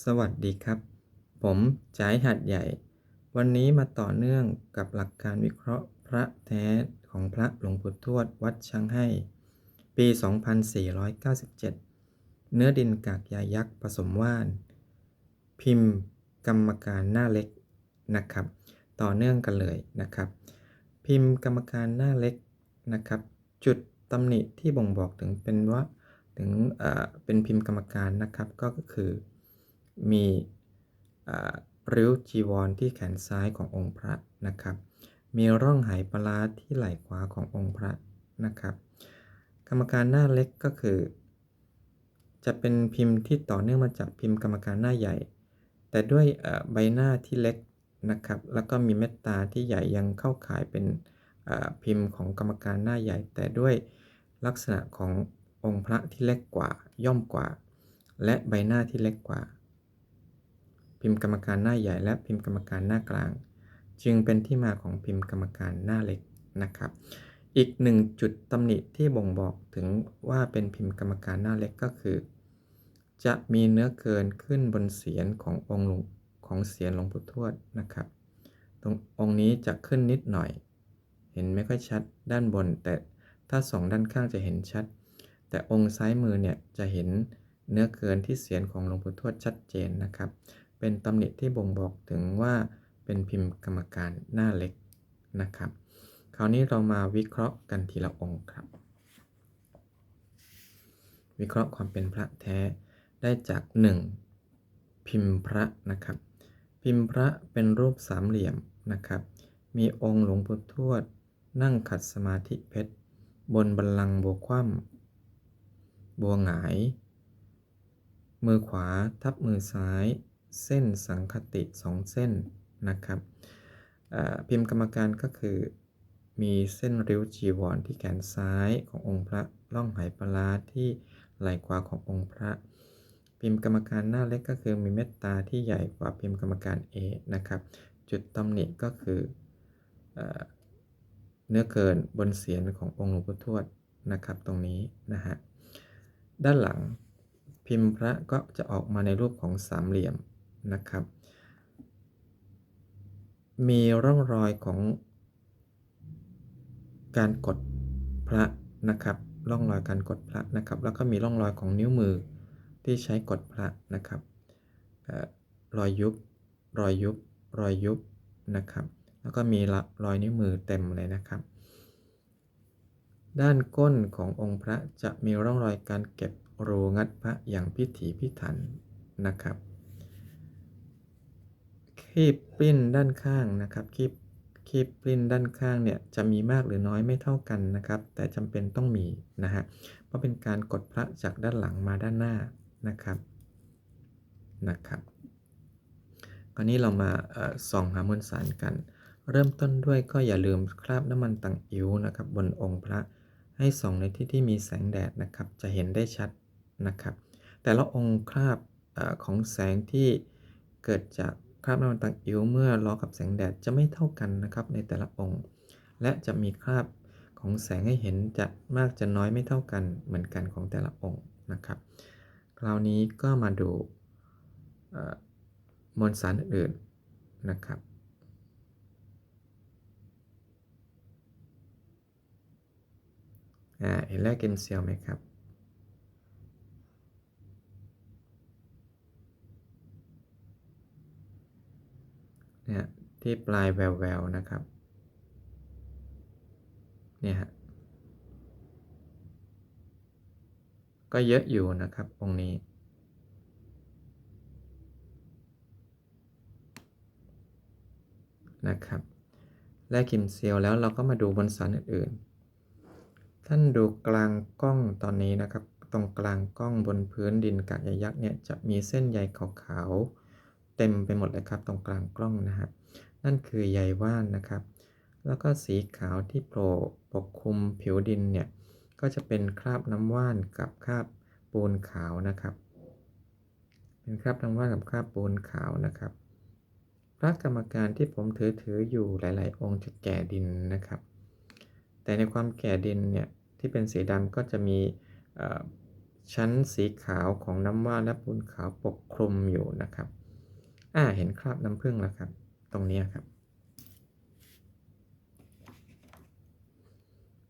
สวัสดีครับ ผมจ๋ายหัดใหญ่ วันนี้มาต่อเนื่องกับหลักการวิเคราะห์พระแท้ของพระหลวงปู่ทวดวัดช้างให้ ปี 2497 เนื้อดินกากยายักษ์ผสมว่าน พิมพ์กรรมการหน้าเล็กนะครับ ต่อเนื่องกันเลยนะครับ พิมพ์กรรมการหน้าเล็กนะครับ จุดตำหนิที่บ่งบอกถึงเป็นว่าถึงเป็นพิมพ์กรรมการนะครับก็คือ มีริ้วจีวรที่แขนซ้ายขององค์พระนะครับ มีร่องไหปลาร้าที่ไหล่ขวาขององค์พระนะครับ กรรมการหน้าเล็กก็คือ จะเป็นพิมพ์ที่ต่อเนื่องมาจากพิมพ์กรรมการหน้าใหญ่ แต่ด้วยใบหน้าที่เล็กนะครับ แล้วก็มีเม็ดตาที่ใหญ่ยังเข้าข่ายเป็นพิมพ์ของกรรมการหน้าใหญ่ แต่ด้วยลักษณะขององค์พระที่เล็กกว่าย่อมกว่า และใบหน้าที่เล็กกว่า พิมพ์กรรมการหน้าใหญ่และพิมพ์กรรมการหน้ากลาง จึงเป็นที่มาของพิมพ์กรรมการหน้าเล็กนะครับ อีกหนึ่งจุดตำหนิที่บ่งบอกถึงว่าเป็นพิมพ์กรรมการหน้าเล็กก็คือ จะมีเนื้อเกินขึ้นบนเสียนขององค์หลวงของเสียนหลวงปู่ทวดนะครับ ตรงองค์นี้จะขึ้นนิดหน่อย เห็นไม่ค่อยชัดด้านบน แต่ถ้าสองด้านข้างจะเห็นชัด แต่องค์ซ้ายมือเนี่ยจะเห็นเนื้อเกินที่เสียนของหลวงปู่ทวดชัดเจนนะครับ เป็นตำหนิที่บ่งบอกถึงว่าเป็นพิมพ์กรรมการหน้าเล็กนะครับ คราวนี้เรามาวิเคราะห์กันทีละองค์ครับ วิเคราะห์ความเป็นพระแท้ได้จาก 1. พิมพ์พระนะครับ พิมพ์พระเป็นรูปสามเหลี่ยมนะครับ มีองค์หลวงปู่ทวด นั่งขัดสมาธิเพชร บนบัลลังก์บัวคว่ำบัวหงาย มือขวาทับมือซ้าย เส้นสังคติสองเส้นนะครับพิมพ์กรรมการก็คือ มีเส้นริ้วจีวรที่แขนซ้ายขององค์พระล่องไหปลาที่ไหล่ขวาขององค์พระ พิมพ์กรรมการหน้าเล็กก็คือมีเม็ดตาที่ใหญ่กว่าพิมพ์กรรมการ A นะครับ จุดตำหนิก็คือเอเนื้อเกินบนเสียนขององค์หลวงปู่ทวดนะครับ ตรงนี้นะฮะด้านหลังพิมพ์พระก็จะออกมาในรูปของสามเหลี่ยม นะครับ มีร่องรอยของการกดพระนะครับ ร่องรอยการกดพระนะครับ แล้วก็มีร่องรอยของนิ้วมือที่ใช้กดพระนะครับออรอยยุบ รอยยุบ รอยยุบนะครับ แล้วก็มีรอยนิ้วมือเต็มเลยนะครับ ด้านก้นขององค์พระจะมีร่องรอยการเก็บรูงัดพระอย่างพิถีพิถันนะครับ คีบปลิ้นด้านข้างนะครับคีบคีบปลิ้นด้านข้างเนี่ยจะมีมากหรือน้อยไม่เท่ากันนะครับ แต่จำเป็นต้องมีนะฮะเพราะเป็นการกดพระจากด้านหลังมาด้านหน้านะครับนะครับคราวนี้เรามาส่องหามวลสารกัน เริ่มต้นด้วยก็อย่าลืมคราบน้ำมันตังอิ๋วนะครับ บนองค์พระให้ส่องในที่ที่มีแสงแดดนะครับ จะเห็นได้ชัดนะครับ แต่ละองค์คราบอของแสงที่เกิดจาก คราบน้ำมันตังอิ๋วเมื่อล้อกับแสงแดดจะไม่เท่ากันนะครับในแต่ละองค์ และจะมีคราบของแสงให้เห็นจะมากจะน้อยไม่เท่ากันเหมือนกันของแต่ละองค์นะครับ คราวนี้ก็มาดูมวลสารอื่นนะครับอ่าเห็นแรกกินเซียวไหมครับ เนี่ยที่ปลายแววๆนะครับ เนี่ยฮะ ก็เยอะอยู่นะครับองค์นี้ นะครับ แลกกิมเซียวแล้วเราก็มาดูบนสันอื่นๆ ท่านดูกลางกล้องตอนนี้นะครับ ตรงกลางกล้องบนพื้นดินกากใยยักษ์เนี่ยจะมีเส้นใยขาวๆ เต็มไปหมดเลยครับตรงกลางกล้องนะฮะนั่นคือใยว่านนะครับ แล้วก็สีขาวที่โผล่ปกคลุมผิวดินเนี่ยก็จะเป็นคราบน้ำว่านกับคราบปูนขาวนะครับ เป็นคราบน้ำว่านกับคราบปูนขาวนะครับพระกรรมการที่ผมถือถืออยู่หลาย ๆ องค์จะแก่ดินนะครับ แต่ในความแก่ดินเนี่ยที่เป็นสีดำก็จะมีชั้นสีขาวของน้ำว่านและปูนขาวปกคลุมอยู่นะครับ อ่า เห็นคราบน้ำผึ้งแล้วครับ ตรงนี้ครับ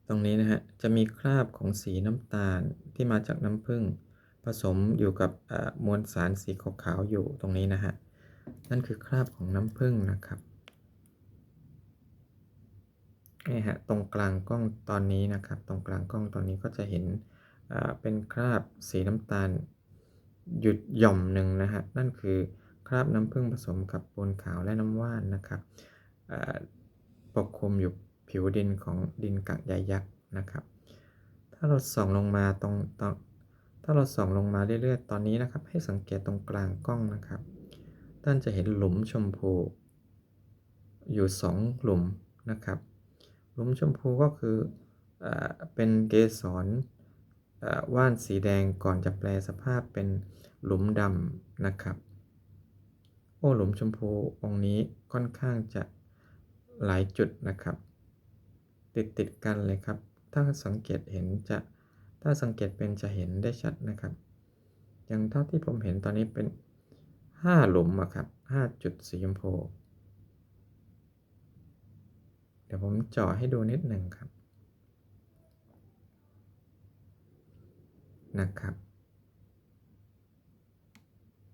ตรงนี้นะฮะ จะมีคราบของสีน้ำตาลที่มาจากน้ำผึ้งผสมอยู่กับมวลสารสีขาวๆอยู่ตรงนี้นะฮะ นั่นคือคราบของน้ำผึ้งนะครับนี่ฮะตรงกลางกล้องตอนนี้นะครับ ตรงกลางกล้องตอนนี้ก็จะเห็นเป็นคราบสีน้ำตาล หยุดหย่อมหนึ่งนะฮะ นั่นคือ คราบน้ำผึ้งผสมกับปูนขาวและน้ำว่านนะครับปกคลุมอยู่ผิวดินของดินกักใยยักษ์นะครับ ถ้าเราส่องลงมาตรงตรงถ้าเราส่องลงมาเรื่อยๆ ตอนนี้นะครับ ให้สังเกตตรงกลางกล้องนะครับ ท่านจะเห็นหลุมชมพู อยู่ 2 หลุมนะครับ หลุมชมพูก็คืออเป็นเกสรว่านสีแดงก่อนจะแปลสภาพเป็นหลุมดำนะครับ โอ้หลุมชมพูองนี้ค่อนข้างจะหลายจุดนะครับ ติดติดกันเลยครับ ถ้าสังเกตเห็นจะถ้าสังเกตเป็นจะเห็นได้ชัดนะครับ อย่างเท่าที่ผมเห็นตอนนี้เป็น 5 หลุมอะครับ5จุดสีชมพูเดี๋ยวผมเจาะให้ดูนิดหนึ่งครับนะครับ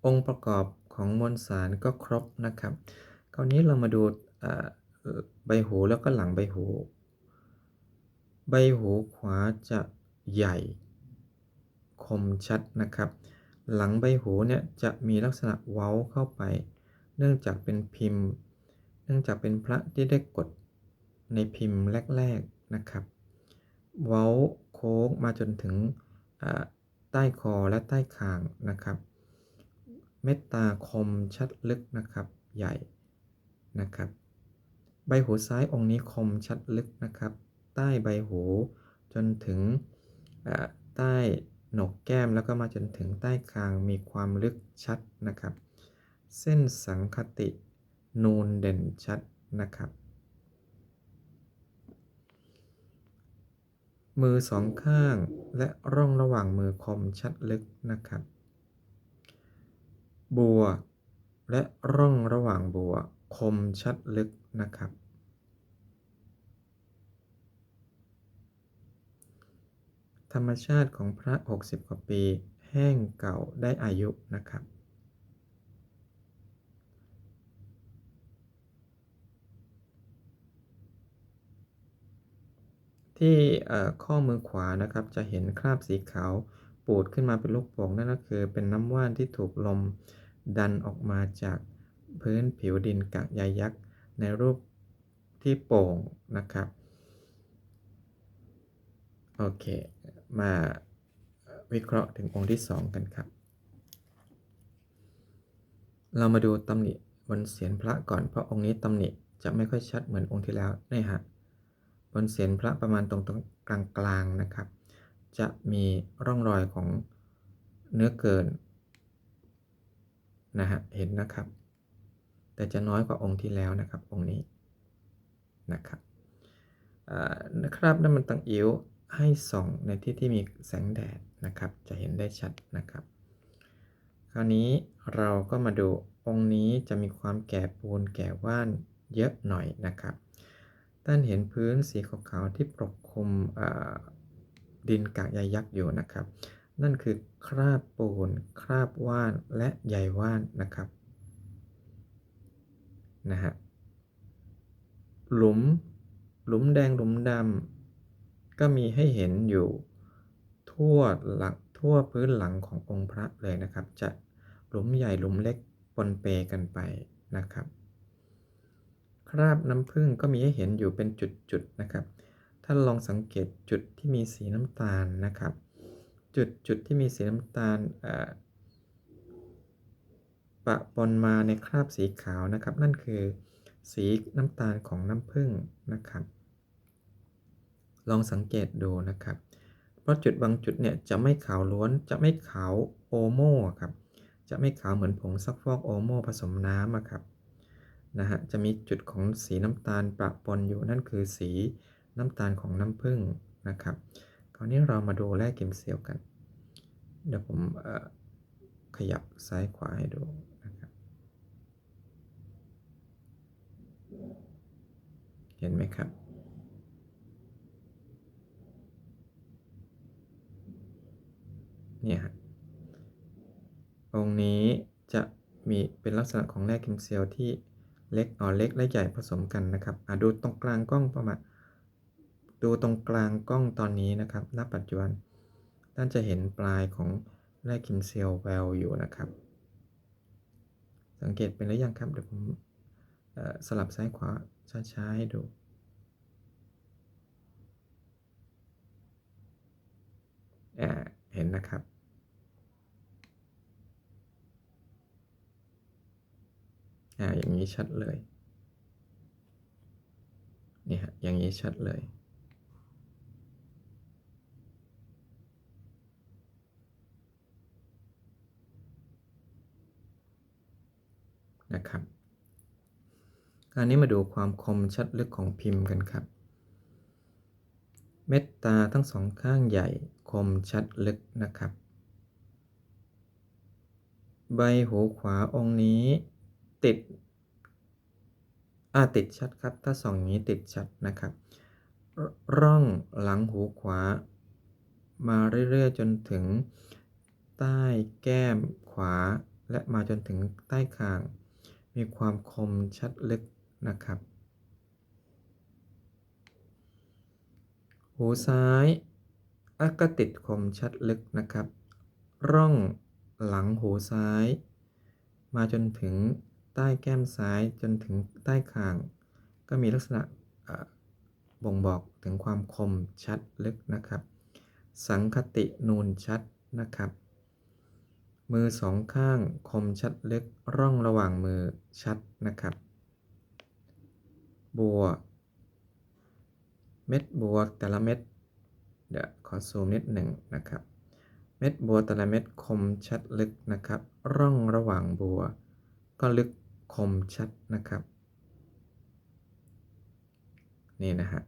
องค์ประกอบ ของมวลสารก็ครบนะครับ คราวนี้เรามาดูใบหูแล้วก็หลังใบหู ใบหูขวาจะใหญ่คมชัดนะครับ หลังใบหูเนี่ยจะมีลักษณะเว้าเข้าไป เนื่องจากเป็นพิมพ์ เนื่องจากเป็นพระที่ได้กดในพิมพ์แรกๆนะครับ เว้าโค้งมาจนถึงใต้คอและใต้คางนะครับ เม็ดตาคมชัดลึกนะครับ ใหญ่นะครับ ใบหูซ้ายองค์นี้คมชัดลึกนะครับ ใต้ใบหูจนถึงใต้หนกแก้มแล้วก็มาจนถึงใต้คางมีความลึกชัดนะครับ เส้นสังคตินูนเด่นชัดนะครับ มือสองข้างและร่องระหว่างมือคมชัดลึกนะครับ บัว และร่องระหว่างบัว คมชัดลึกนะครับ ธรรมชาติของพระ 60 กว่าปี แห้งเก่าได้อายุนะครับ ที่ข้อมือขวานะครับจะเห็นคราบสีขาว ปูดขึ้นมาเป็นลูกโป่งนั่นก็คือเป็นน้ำว่านที่ถูกลมดันออกมาจากพื้นผิวดินกากใยยักษ์ในรูปที่โป่งนะครับ โอเค มาวิเคราะห์ถึงองค์ที่ 2 กันครับ เรามาดูตำหนิบนเศียรพระก่อนเพราะองค์นี้ตำหนิจะไม่ค่อยชัดเหมือนองค์ที่แล้วนี่ฮะบนเศียรพระประมาณตรงตรงกลางกลางนะครับ จะมีร่องรอยของเนื้อเกินนะฮะเห็นนะครับ แต่จะน้อยกว่าองค์ที่แล้วนะครับ องค์นี้นะครับนะครับน้ำมันตังอิ๋วให้ส่องในที่ที่มีแสงแดดนะครับ จะเห็นได้ชัดนะครับ คราวนี้เราก็มาดูองค์นี้จะมีความแก่ปูนแก่ว่านเยอะหน่อยนะครับท่านเห็นพื้นสีขาวๆที่ปกคลุม ดินกากใยยักษ์อยู่นะครับ นั่นคือคราบปูน คราบว่านและใยว่านนะครับนะฮะหลุมหลุมแดงหลุมดำก็มีให้เห็นอยู่ทั่วหลักทั่วพื้นหลังขององค์พระเลยนะครับ จะหลุมใหญ่หลุมเล็กปนเปกันไปนะครับ คราบน้ำผึ้งก็มีให้เห็นอยู่เป็นจุดๆนะครับ ท่านลองสังเกตจุดที่มีสีน้ำตาลนะครับ จุดจุดที่มีสีน้ำตาลปะปนมาในคราบสีขาวนะครับ นั่นคือสีน้ำตาลของน้ำผึ้งนะครับ ลองสังเกตดูนะครับ เพราะจุดบางจุดเนี่ยจะไม่ขาวล้วนจะไม่ขาวโอโม่ครับจะไม่ขาวเหมือนผงซักฟอกโอโม่ผสมน้ำครับนะฮะจะมีจุดของสีน้ำตาลประปนอยู่นั่นคือสี น้ำตาลของน้ำผึ้งนะครับ คราวนี้เรามาดูแร่กิมเซียวกัน เดี๋ยวผมขยับซ้ายขวาให้ดูนะครับ เห็นไหมครับเนี่ยองค์นี้จะมีเป็นลักษณะของแร่คิมเซียวที่เล็กอ่อนเล็กและใหญ่ผสมกันนะครับอะดูตรงกลางกล้องประมาณ ดูตรงกลางกล้องตอนนี้นะครับ ณ ปัจจุบันท่านจะเห็นปลายของแร่คิมเซียวแววอยู่นะครับ สังเกตเป็นหรือยังครับ เดี๋ยวผมสลับซ้ายขวาช้าๆให้ดูอ่าเห็นนะครับ อ่า อย่างนี้ชัดเลย นี่ฮะ อย่างนี้ชัดเลย นะครับคราวนี้มาดูความคมชัดลึกของพิมพ์กันครับ เม็ดตาทั้งสองข้างใหญ่คมชัดลึกนะครับ ใบหูขวาองค์นี้ติดอ่าติดชัดครับ ถ้าสองอย่างนี้ติดชัดนะครับรร่องหลังหูขวา มาเรื่อยๆจนถึงใต้แก้มขวาและมาจนถึงใต้คาง มีความคมชัดลึกนะครับหูซ้ายอะก็ติดคมชัดลึกนะครับ ร่องหลังหูซ้าย มาจนถึงใต้แก้มซ้ายจนถึงใต้คาง ก็มีลักษณะอะบ่งบอกถึงความคมชัดลึกนะครับ สังคตินูนชัดนะครับ มือสองข้างคมชัดเลึกร่องระหว่างมือชัดนะครับ บัว เม็ดบัวแต่ละเม็ด เดี๋ยวขอซูมนิดหนึ่งนะครับ เม็ดบัวแต่ละเม็ดคมชัดลึกนะครับ ร่องระหว่างบัว ก็ลึกคมชัดนะครับ นี่นะฮะ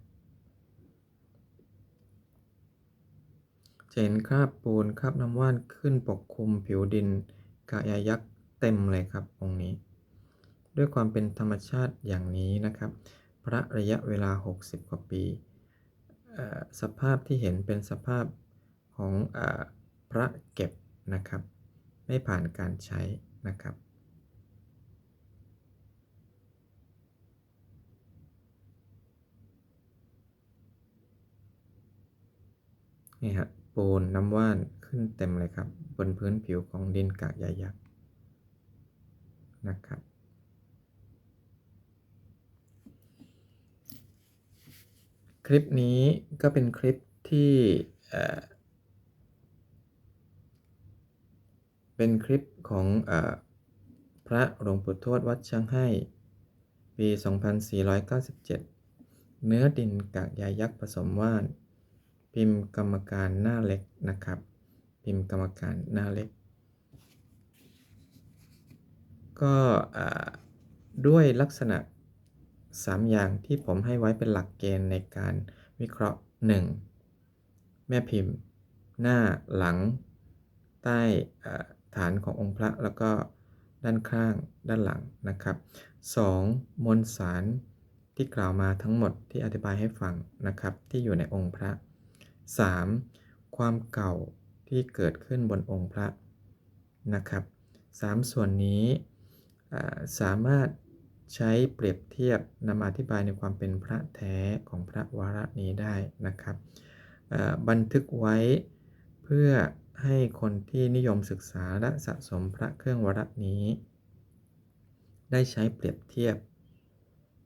จะ เห็นคราบปูนคราบน้ำว่านขึ้นปกคลุมผิวดินกายายักษ์เต็มเลยครับองค์นี้ ด้วยความเป็นธรรมชาติอย่างนี้นะครับ พระระยะเวลา 60 กว่าปี สภาพที่เห็นเป็นสภาพของอพระเก็บนะครับ ไม่ผ่านการใช้นะครับนี่ฮะ นน้ำว่านขึ้นเต็มเลยครับ บนพื้นผิวของดินกากใยยักษ์นะครับ คลิปนี้ก็เป็นคลิปที่เป็นคลิปของอพระหลวงปู่ทวดวัดช่างให้ ปี 2497 เนื้อดินกากใยยักษ์ผสมว่าน พิมพ์กรรมการหน้าเล็กนะครับ พิมพ์กรรมการหน้าเล็ก ก็ด้วยลักษณะ 3 อย่างที่ผมให้ไว้เป็นหลักเกณฑ์ในการวิเคราะห์ 1. แม่พิมพ์ หน้าหลัง ใต้ฐานขององค์พระแล้วก็ด้านข้างด้านหลังนะครับ 2. มวลสารที่กล่าวมาทั้งหมดที่อธิบายให้ฟังนะครับ ที่อยู่ในองค์พระ 3. ความเก่าที่เกิดขึ้นบนองค์พระนะครับ3ส่วนนี้สามารถใช้เปรียบเทียบนำอธิบายในความเป็นพระแท้ของพระวาระนี้ได้นะครับบันทึกไว้เพื่อให้คนที่นิยมศึกษาและสะสมพระเครื่องวาระนี้ ได้ใช้เปรียบเทียบ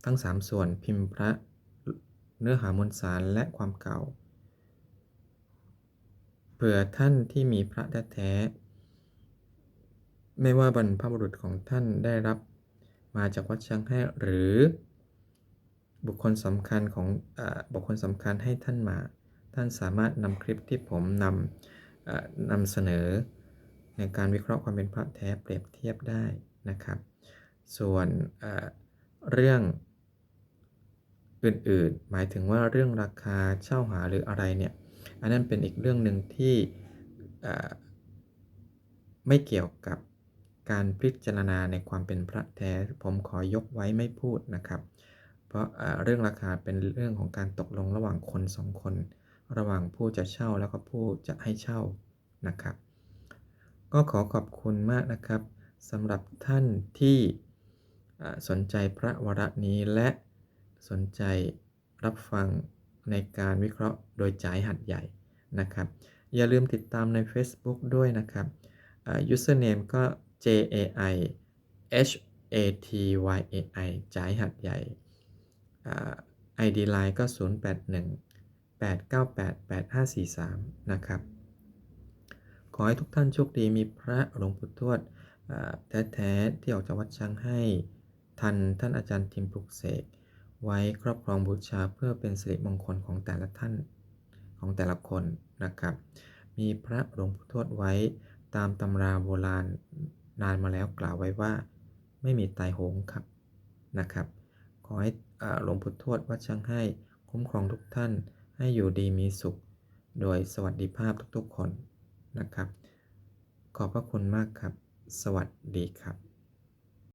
ทั้ง 3 ส่วนพิมพ์พระเนื้อหามวลสารและความเก่า ผื่อท่านที่มีพระแท้ๆไม่ว่าบรรพบุรุษของท่านได้รับมาจากวัดช้างให้หรือ บุคคลสำคัญของอบุคคลสำคัญให้ท่านมา ท่านสามารถนำคลิปที่ผมนำนำเสนอ ในการวิเคราะห์ความเป็นพระแท้เปรียบเทียบได้นะครับ ส่วนเเรื่องอื่นๆ หมายถึงว่าเรื่องราคาเช่าหาหรืออะไรเนี่ย อันนั้นเป็นอีกเรื่องหนึ่งที่ไม่เกี่ยวกับการพิจารณาในความเป็นพระแท้ ผมขอยกไว้ไม่พูดนะครับ เพราะเรื่องราคาเป็นเรื่องของการตกลงระหว่างคนสองคน ระหว่างผู้จะเช่าแล้วก็ผู้จะให้เช่านะครับ ก็ขอขอบคุณมากนะครับสำหรับท่านที่สนใจพระวรนี้และสนใจรับฟัง ในการวิเคราะห์โดยจ่ายหัดใหญ่นะครับ อย่าลืมติดตามใน Facebook ด้วยนะครับอ่า username ก็ J A I H A T Y A I จ่ายหัดใหญ่อ่า ID Line ก็ 081 898 8543 นะครับ ขอให้ทุกท่านโชคดีมีพระหลวงปู่ทวดอ่าแท้ ๆ ที่ออกจากวัดช้างให้ ทันท่านอาจารย์ทิมปลุกเสก ไว้ครอบครองบูชาเพื่อเป็นสิริมงคลของแต่ละท่านของแต่ละคนนะครับ มีพระหลวงปู่ทวดไว้ตามตำราโบราณนานมาแล้วกล่าวไว้ว่า ไม่มีตายโหงครับนะครับ ขอให้อ่าหลวงปู่ทวดวัดช้างให้คุ้มครองทุกท่านให้อยู่ดีมีสุข โดยสวัสดิภาพทุกๆคนนะครับ ขอบพระคุณมากครับ สวัสดีครับ